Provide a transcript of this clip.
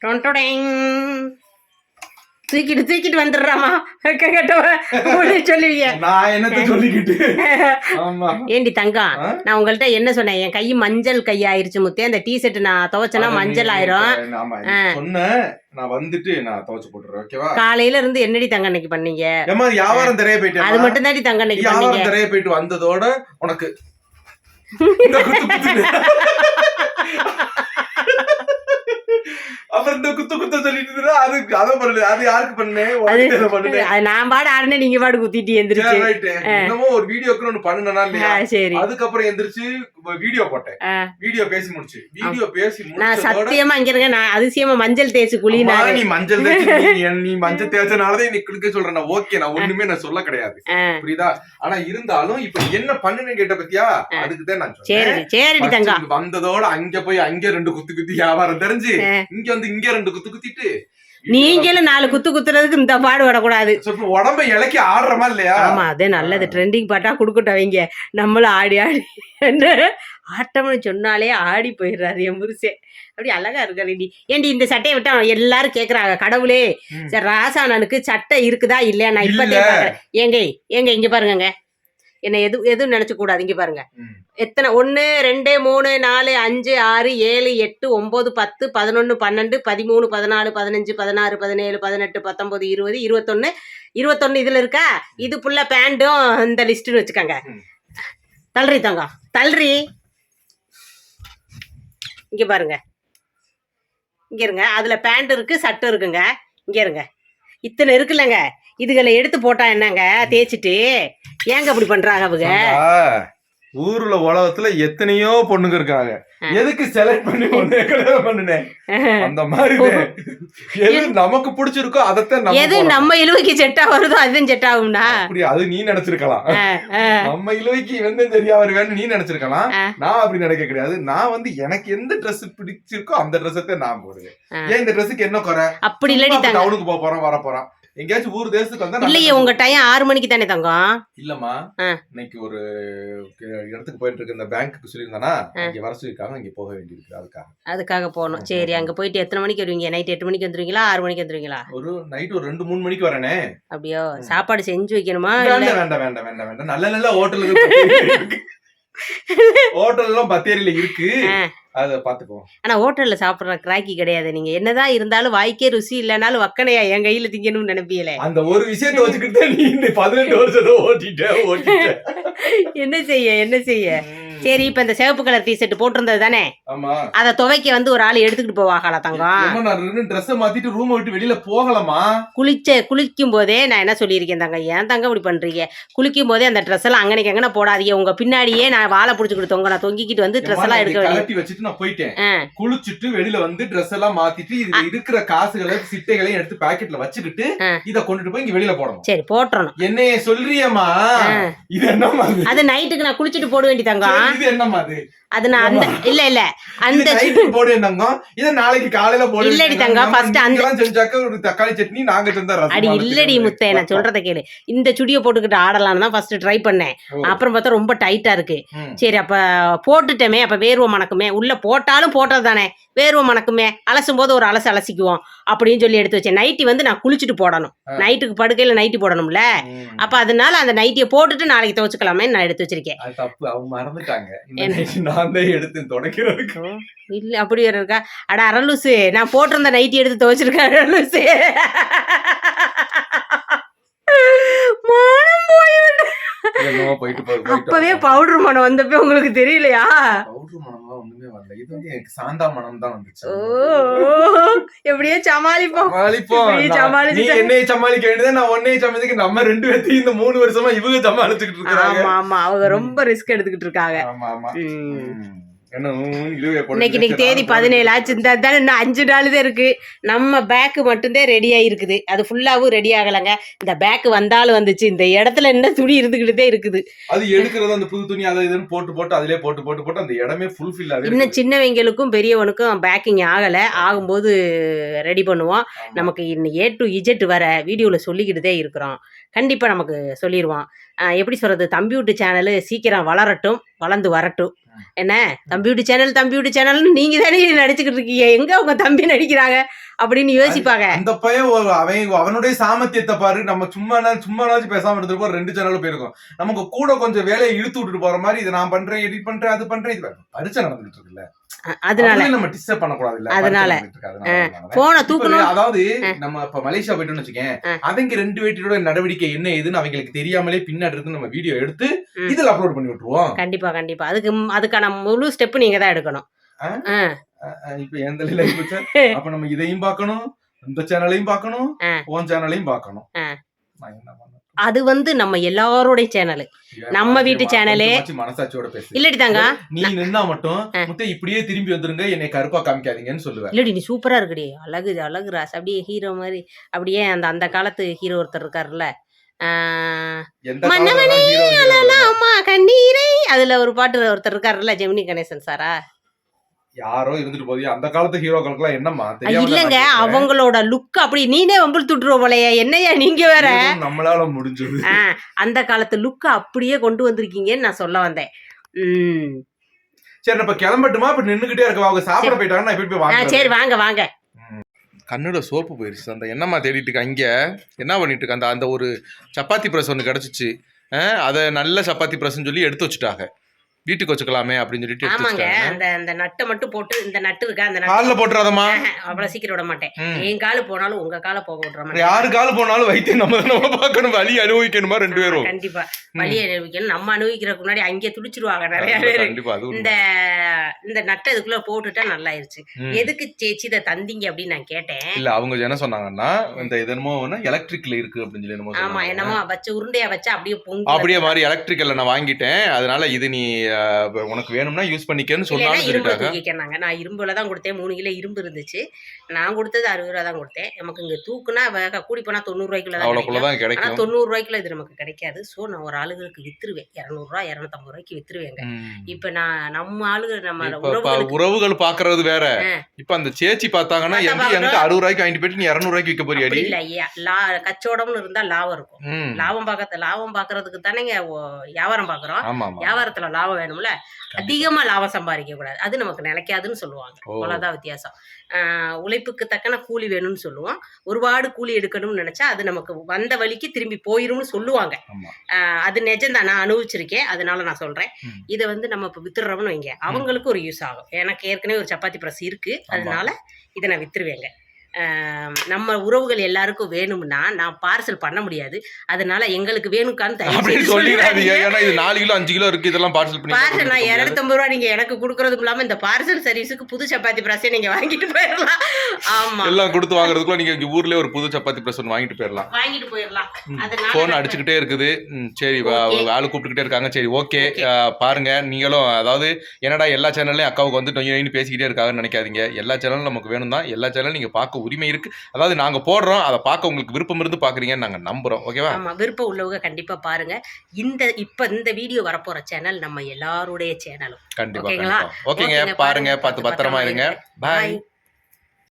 டொன்டொடேங். தூக்கிட்டு தூக்கிட்டு வந்துடுறாமா கட்டவ சொல்லுவீங்க நான் என்னத்த சொல்லிக்கிட்டு? ஏண்டி தங்கம்? நான் உங்கள்கிட்ட என்ன சொன்னேன்? என் கை மஞ்சள் கை ஆயிருச்சு முத்தே அந்த டி ஷர்ட் நான் துவைச்சேன்னா அத மஞ்சள் ஆயிரும். சொன்னேன் நான் வந்துட்டு நான் துவைச்சு போட்டுறேன் ஓகேவா காலையில இருந்து என்னடி தங்கம் இன்னைக்கு பண்ணீங்க? ஏமா வியாபாரம் தெரிய போயிட்டேன் அது மட்டும் தாண்டி தங்கம் இன்னைக்கு பண்ணீங்க. வியாபாரம் தெரிய போயிட்டு வந்ததோட உனக்கு. அப்புறம் இந்த குத்து குத்த சொல்லிட்டு அது அதை பண்ணு? அது யாருக்கு பண்ணேன் நான் பாடு ஆடுனே நீங்க பாடு குத்திட்டு சரி, எந்திரிச்சு. என்னமோ ஒரு வீடியோக்கு ஒண்ணு பண்ணுனா இல்லையா? சரி. அதுக்கப்புறம் எந்திரிச்சு வீடியோ போட்டேன். வீடியோ பேசி முடிச்சு. வீடியோ பேசி நான் முடிச்சதோட சத்தியமா இங்க இருங்க நான் அதிசயமா மஞ்சள் தேய்ச்சி குளினாரு நீ மஞ்சள் தேய்ச்சி நீ- மஞ்சள் தேய்ச்சனாலதான் நீ குளிக்க சொல்றேன். ஓகே நான் ஒண்ணுமே நான் சொல்ல கிடையாது. புரியுதா? ஆனா இருந்தாலும் இப்ப என்ன பண்ணுன்னு கேட்ட பத்தியா? அதுக்கு தான் நான் தங்கம். இங்க வந்ததோட அங்க போய் அங்க ரெண்டு குத்து குத்தி வியாபாரம் தெரிஞ்சு. இங்க வந்து இங்க ரெண்டு குத்து குத்திட்டு நீங்களும் நாலு குத்து குத்துறதுக்கு இந்த பாடு விடக்கூடாது உடம்ப இலக்கி ஆடுறமா இல்லையா? ஆமா அதே நல்லது. ட்ரெண்டிங் பாட்டா கொடுக்கட்டும் இங்க நம்மளும் ஆடி ஆடி ஆட்டம்னு சொன்னாலே ஆடி போயிடுறாரு என் புருஷே அப்படி அழகா இருக்காரு டி ஏண்டி இந்த சட்டையை விட்டா எல்லாரும் கேக்குறாங்க கடவுளே ராசானனுக்கு சட்டை இருக்குதா இல்லையா? நான் இப்ப கேட்கறேன் ஏங்க ஏங்க இங்க பாருங்க என்ன எது எதுவும் நினைச்சு கூடாது இங்க பாருங்க. எத்தனை ஒன்று ரெண்டு மூணு நாலு அஞ்சு ஆறு ஏழு எட்டு ஒம்பது பத்து பதினொன்று பன்னெண்டு பதிமூணு பதினாலு பதினஞ்சு பதினாறு பதினேழு பதினெட்டு பத்தொம்பது இருபது இருபத்தொன்று இருபத்தொன்று இதில் இருக்கா? இது ஃபுல்லாக பேண்ட்டும் இந்த லிஸ்ட்டுன்னு வச்சுக்கோங்க. தள்ளுறி தங்கம். தள்ளுறி. இங்கே பாருங்க. இங்கே இருங்க. அதில் பேண்ட் இருக்குது சட்டை இருக்குங்க. இங்கே இருங்க. இத்தனை இருக்குல்லங்க. இதுகளை எடுத்து போட்டா என்னங்க? தேய்ச்சிட்டு. ஏங்க அப்படி பண்றாங்க அவங்க? ஊர்ல உலகத்துல எத்தனையோ பொண்ணுங்க இருக்காங்க. எதுக்கு செலக்ட் பண்ணி ஒண்ணு கல்யாணம் பண்ணுனேன் அந்த மாதிரி. எது நமக்கு பிடிச்சிருக்கோ அதைத்தான் நம்ம எது. நம்ம இழுவைக்கு செட்டா வருதோ அதுவும் செட் ஆகும்னா அப்படி அது நீ நினைச்சிருக்கலாம். நம்ம இழுவைக்கு வந்து சரியா வருவேன்னு நீ நினைச்சிருக்கலாம். நான் அப்படி நினைக்க கிடையாது. நான் வந்து எனக்கு எந்த Dress பிடிச்சிருக்கோ அந்த ட்ரெஸ்ஸத்தை நான் போடுவேன். ஏன் இந்த ட்ரெஸ்ஸுக்கு என்ன குறை? அப்படி இல்லடி டவுனுக்கு போக போறோம் வர போறோம். எங்கேயாச்சும் ஊர் தேசத்துக்கு வந்தா இல்லையே உங்க டைம் ஆறு மணிக்கு தானே தங்கம்? இல்லம்மா. இன்னைக்கு ஒரு இடத்துக்கு போயிட்டு இருக்க இந்த பேங்க்குக்கு சொல்லியிருந்தானா இங்க வர சொல்லிருக்காங்க இங்க போக வேண்டியிருக்கு அதுக்காக. அதுக்காக போகணும். சரி அங்க போயிட்டு எத்தனை மணிக்கு வருவீங்க? நைட் எட்டு மணிக்கு வந்துருவீங்களா? ஆறு மணிக்கு வந்துருவீங்களா? ஒரு நைட் ஒரு ரெண்டு மூணு மணிக்கு வரேனே. அப்படியோ சாப்பாடு செஞ்சு வைக்கணுமா? வேண்டாம் வேண்டாம் வேண்டாம் வேண்டாம் நல்ல நல்ல ஹோட்டலுக்கு ஹோட்டல் எல்லாம் பத்தேரியில இருக்கு. அத பாத்துக்குவோம். ஆனா ஹோட்டல்ல சாப்பிடுற கிராக்கி கிடையாது. நீங்க என்னதான் இருந்தாலும் வாய்க்கே ருசி இல்லைனாலும் வக்கனையா என் கையில திங்கணும்னு நினைப்பீங்களே அந்த ஒரு விஷயத்தை வச்சுக்கிட்டு நீ பதினெட்டு வருஷத்தை ஓட்டிட்ட ஓட்டிட்ட. என்ன செய்ய என்ன செய்ய? சரி இப்ப இந்த சிவப்பு கலர் டி ஷர்ட் போட்டிருந்தது தானே? அதை துவைக்க வந்து ஒரு ஆள் எடுத்துக்கிட்டு போவாங்களா தங்கம்? நான் ட்ரெஸ் மாத்திட்டு ரூம் விட்டு வெளியில போகலமா குளிச்ச குளிக்கும் போதே நான் என்ன சொல்லியிருக்கேன் தங்க ஏன் தங்க இப்படி பண்றீங்க? குளிக்கும் போதே அந்த ட்ரெஸ் எல்லாம் அங்கனைக்கு அங்கன போடாதீங்க. உங்க பின்னாடியே நான் வாழை பிடிச்சிக்கிட்டு தொங்க நான் தொங்கிக்கிட்டு வந்து ட்ரெஸ் எல்லாம் எடுக்க கலட்டி வச்சுட்டு நான் போயிட்டேன். குளிச்சுட்டு வெளியில வந்து ட்ரெஸ் எல்லாம் மாத்திட்டு இருக்கிற காசுகளை சிட்டைகளையும் எடுத்து பாக்கெட்ல வச்சுக்கிட்டு. இத கொண்டுட்டு போய் இங்க வெளியில போடணும். சரி போட்டுறணும். என்னைய சொல்றியம்மா. இது என்னம்மா அது நைட்டுக்கு நான் குளிச்சுட்டு போட வேண்டி தங்கம். சரி, இது என்னமா அது அது நான் அந்த இல்ல இல்ல. அந்த நைட்டுக்கு போடு என்னங்க? இத நாளைக்கு காலையில போடு இல்லடி தங்கம், first அந்த- நீங்கெல்லாம் செஞ்சாக்க ஒரு தக்காளி சட்னி நாங்க செஞ்சா ரசம் அடி இல்லடி முத்தே நான் சொல்றத கேளு. இந்த சுடியை போட்டுக்கிட்டு ஆடலாம்னு தான் ஃபர்ஸ்ட் ட்ரை பண்ணேன். அப்புறம் பார்த்தா ரொம்ப டைட்டா இருக்கு. சரி அப்ப போட்டுட்டோமே அப்ப வேர்வை மணக்குமே. உள்ள போட்டாலும் போட்டது தானே. வேர்வை மணக்குமே. அலசும் போது ஒரு அலசு அலசிக்குவோம் அப்படின்னு சொல்லி எடுத்து வச்சேன். நைட்டி வந்து நான் குளிச்சுட்டு போடணும். நைட்டுக்கு படுக்கையில நைட்டி போடணும்ல. அப்ப அதனால அந்த நைட்டியை போட்டுட்டு நாளைக்கு துவச்சுக்கலாமே நான் எடுத்து வச்சிருக்கேன். நான் தான் எடுத்து துடைக்கிறதுக்கு. இல்ல அப்படி வேற இருக்கா? அட அரலூசு நான் போட்டிருந்த நைட்டி எடுத்து துவைச்சிருக்கேன் அரலூசு மனம் அப்பவே பவுடர் மனம் வந்தப்ப உங்களுக்கு தெரியலையா? பவுடர் மனம்லாம் ஒண்ணுமே வரல. இது வந்து எனக்கு சாந்தா மனம் தான் வந்துச்சு ஓ எப்படியோ சமாளிப்போம். சமாளிப்போம். நீ என்னைய சமாளிக்க வேண்டியது நான் உன்னைய சமாளிக்க நம்ம ரெண்டு பேர்த்தையும் இந்த மூணு வருஷமா இவங்க சமாளிச்சுக்கிட்டு இருக்காங்க ஆமா ஆமா. அவங்க ரொம்ப ரிஸ்க் எடுத்துக்கிட்டு இருக்காங்க. ஆமா ஆமா. இன்னைக்கு இன்னைக்கு தேதி பதினேழு ஆச்சு. இந்த தானே இன்னும் அஞ்சு நாள் தான் இருக்கு. நம்ம பேக்கு மட்டும்தான் ரெடி ஆயிருக்குது அது ஃபுல்லாவும் ரெடி ஆகலைங்க. இந்த பேக்கு வந்தாலும் வந்துச்சு. இந்த இடத்துல என்ன துணி இருந்துகிட்டே இருக்குது. அது எடுக்கிறது அந்த புது துணி அதை இதுன்னு போட்டு போட்டு அதிலே போட்டு போட்டு போட்டு அந்த இடமே ஃபுல்ஃபில் ஆகுது இன்னும் சின்னவங்களுக்கும் பெரியவனுக்கும் பேக்கிங் ஆகலை. ஆகும்போது ரெடி பண்ணுவோம். நமக்கு இன்னும் ஏ டு இஜெட் வர வீடியோவில் சொல்லிக்கிட்டு தான் இருக்கிறோம். கண்டிப்பாக நமக்கு சொல்லிடுவோம் ஆஹ் எப்படி சொல்றது? தம்பி வீட்டு சீக்கிரம் வளரட்டும் வளர்ந்து வரட்டும். என்ன? தம்பி வீட்டு சேனல் தம்பி வீட்டு சேனல்னு நீங்க தானே நடிச்சுக்கிட்டு இருக்கீங்க. எங்க உங்க தம்பி நடிக்கிறாங்க? அப்படின்னு யோசிப்பாங்க. அந்த பையன் ஒரு அவன் அவனுடைய சாமர்த்தியத்தை பாரு. நம்ம சும்மா சும்மா பேசாம இருந்திருப்போம் ரெண்டு சேனலும் போயிருக்கோம். நமக்கு கூட கொஞ்சம் வேலையை இழுத்து விட்டுட்டு போற மாதிரி இதை நான் பண்றேன் எடிட் பண்றேன் அது பண்றேன். இது பரிச்சை நடந்துட்டு இருக்குல்ல. அதனால. நம்ம டிஸ்டர்ப் பண்ணக்கூடாது இல்ல அதனால. போனை தூக்கணும். அதாவது. நம்ம இப்ப மலேசியா போயிட்டோம்னு வச்சுக்கேன். அவங்க ரெண்டு வீட்டோட நடவடிக்கை என்ன ஏதுன்னு அவங்களுக்கு தெரியாமலே பின்னாடி இருந்து நம்ம வீடியோ எடுத்து. இதுல அப்லோட் பண்ணி விட்டுருவோம். கண்டிப்பா கண்டிப்பா. அதுக்கு அதுக்கான முழு ஸ்டெப் நீங்க தான் எடுக்கணும் இப்ப எந்த அப்ப நம்ம இதையும் பார்க்கணும் இந்த சேனலையும் பார்க்கணும் ஆ. உன் சேனலையும் பார்க்கணும். அது வந்து நம்ம எல்லாரோடைய சேனல். நம்ம வீட்டு சேனலே. மனசாட்சியோட பேசு. இல்லடி தாங்க. நீ நின்னா மட்டும். முத்த இப்படியே திரும்பி வந்துருங்க என்னை கருப்பா காமிக்காதீங்கன்னு சொல்லுவேன். இல்லடி நீ சூப்பரா இருக்குடி. அழகு அழகு ராஸ். அப்படியே ஹீரோ மாதிரி அப்படியே அந்த அந்த காலத்து ஹீரோ ஒருத்தர் இருக்காருல்ல. மன்னவனே அழலாம் அம்மா கண்ணீரை? அதுல ஒரு பாட்டு ஒருத்தர் இருக்காருல்ல ஜெமினி கணேசன் சாரா. யாரோ இருந்துட்டு போதே அந்த காலத்து ஹீரோக்களுக்கு எல்லாம் என்னம்மா இல்லங்க. அவங்களோட லுக் அப்படி நீனே வம்பில் துட்டுருவ போலையே. என்னையா நீங்க வேற? நம்மளால முடிஞ்சது. அந்த காலத்து லுக் அப்படியே கொண்டு வந்திருக்கீங்கன்னு நான் சொல்ல வந்தேன். சரி இப்ப கிளம்பட்டுமா? இப்ப நின்னுகிட்டே இருக்க அவங்க சாப்பிட போயிட்டாங்கன்னா நான் போய் வாங்க சரி வாங்க வாங்க. கண்ணோட சோப்பு போயிருச்சு அந்த என்னம்மா தேடிட்டு இருக்க? இங்க என்ன பண்ணிட்டு இருக்க? அந்த அந்த ஒரு சப்பாத்தி பிரஸ் ஒன்று கிடச்சிச்சு. அதை நல்ல சப்பாத்தி பிரஸ்ன்னு சொல்லி எடுத்து வச்சுட்டாங்க. வீட்டுக்கு வச்சுக்கலாமே அப்படின்னு சொல்லிட்டு ஆமாங்க. அந்த அந்த நட்டை மட்டும் போட்டு இந்த நட்டு இருக்கா அந்த காலில் போட்டுறாதம்மா. அவ்வளவு சீக்கிரம் விட மாட்டேன். என் காலு போனாலும் உங்க காலை போக விடுற மாட்டேன் யாரு கால் போனாலும் வைத்தியம் நம்ம நம்ம பார்க்கணும். வலி அனுபவிக்கணுமா ரெண்டு பேரும்? கண்டிப்பா. வலியை அனுபவிக்கணும். நம்ம அனுபவிக்கிறதுக்கு முன்னாடி அங்கே துடிச்சிருவாங்க நிறைய பேர். இந்த இந்த நட்டை இதுக்குள்ள போட்டுட்டா நல்லாயிருச்சு. எதுக்கு சேச்சி இதை தந்தீங்க அப்படின்னு நான் கேட்டேன். இல்ல அவங்க என்ன சொன்னாங்கன்னா இந்த இது என்னமோ எலக்ட்ரிக்ல இருக்கு அப்படின்னு சொல்லி என்னமோ ஆமா. என்னமோ வச்சு உருண்டையா வச்சு அப்படியே பொங்கி அப்படியே மாதிரி எலக்ட்ரிக்கல்ல நான் வாங்கிட்டேன். அதனால இது நீ உனக்கு வேணும்னா யூஸ் பண்ணிக்கன்னு சொன்னாலும் சொல்லிட்டாங்க தூக்கிக்கிறாங்க நான் இரும்புல தான் கொடுத்தேன். மூணு கிலோ இரும்பு இருந்துச்சு. நான் கொடுத்தது அறுபது ரூபா தான் கொடுத்தேன். நமக்கு இங்க தூக்குனா வேக கூடி போனா தொண்ணூறு ரூபாய்க்குள்ள தான் கிடைக்கும். அவ்வளவுக்குள்ளதான் ஆனா கிடைக்கும் தொண்ணூறு ரூபாய்க்குள்ள இது நமக்கு கிடைக்காது. சோ நான் ஒரு ஆளுகளுக்கு வித்துருவேன். இரநூறுவா இரநூத்தம்பது ரூபாய்க்கு வித்துருவேங்க. ம். இப்ப நான் நம்ம ஆளுகள் நம்ம உறவுகள் பாக்குறது வேற. இப்ப அந்த சேச்சி பார்த்தாங்கன்னா எங்க அறுபது ரூபாய்க்கு வாங்கிட்டு போயிட்டு நீ இருநூறு ரூபாய்க்கு விற்க போறியாடி? இல்ல லா கச்சோடம்னு இருந்தா லாபம் இருக்கும். லாபம் பார்க்க லாபம் பாக்குறதுக்கு தானேங்க வியாபாரம் பாக்குறோம். வியாபாரத்துல லாபம் வேணும்ல? அதிகமா லாபம் சம்பாதிக்க கூடாது. அது நமக்கு நிலைக்காதுன்னு சொல்லுவாங்க. ஓ. அவ்வளவுதான் வித்தியாசம். ஆஹ் உழைப்புக்கு தக்கன கூலி வேணும்னு சொல்லுவோம். ஒருபாடு கூலி எடுக்கணும்னு நினைச்சா அது நமக்கு வந்த வழிக்கு திரும்பி போயிரும்னு சொல்லுவாங்க. ஆஹ் அது நிஜம்தான் நான் அனுபவிச்சிருக்கேன். அதனால நான் சொல்றேன். இதை வந்து நம்ம இப்போ வித்துடுறோம்னு வைங்க. அவங்களுக்கு ஒரு யூஸ் ஆகும். எனக்கு ஏற்கனவே ஒரு சப்பாத்தி பிரஸ் இருக்கு. அதனால இதை நான் வித்துருவேங்க. நம்ம உறவுகள் எல்லாருக்கும் வேணும்னா நான் பார்சல் பண்ண முடியாது. அதனால எங்களுக்கு வேணுக்கான்னு தயவு சொல்லிடாதீங்க. ஏன்னா இது நாலு கிலோ அஞ்சு கிலோ இருக்கு. இதெல்லாம் பார்சல் பண்ணி பார்சல் நான். இரநூத்தம்பது ரூபா நீங்க எனக்கு கொடுக்கறதும் இல்லாம இந்த பார்சல் சர்வீஸுக்கு புது சப்பாத்தி பிரஸே நீங்க வாங்கிட்டு போயிடலாம் ஆமா. எல்லாம் கொடுத்து வாங்குறதுக்குள்ள நீங்க இங்க ஊர்லயே ஒரு புது சப்பாத்தி பிரஸ் ஒன்று வாங்கிட்டு போயிடலாம் வாங்கிட்டு போயிடலாம். அதனால போன் அடிச்சுக்கிட்டே இருக்குது. சரி. ஆளு கூப்பிட்டுக்கிட்டே இருக்காங்க. சரி ஓகே. பாருங்க. நீங்களும் அதாவது என்னடா எல்லா சேனல்லையும் அக்காவுக்கு வந்து நொய்னு பேசிக்கிட்டே இருக்காங்கன்னு நினைக்காதீங்க. எல்லா சேனலும் நமக்கு வேணும் தான் எல்லா சேனலும் நீங்க பார்க்க உரிமை இருக்கு. அதாவது நாங்க போடுறோம் அதை பார்க்க உங்களுக்கு விருப்பம் இருந்து பாக்குறீங்கன்னு நாங்க நம்புறோம். ஓகேவா? ஆமா விருப்பம் உள்ளவங்க கண்டிப்பா பாருங்க. இந்த இப்ப இந்த வீடியோ வரப்போற சேனல் நம்ம எல்லாருடைய சேனலும் கண்டிப்பா ஓகேங்களா? ஓகேங்க பாருங்க பார்த்து பத்திரமா இருங்க. பாய்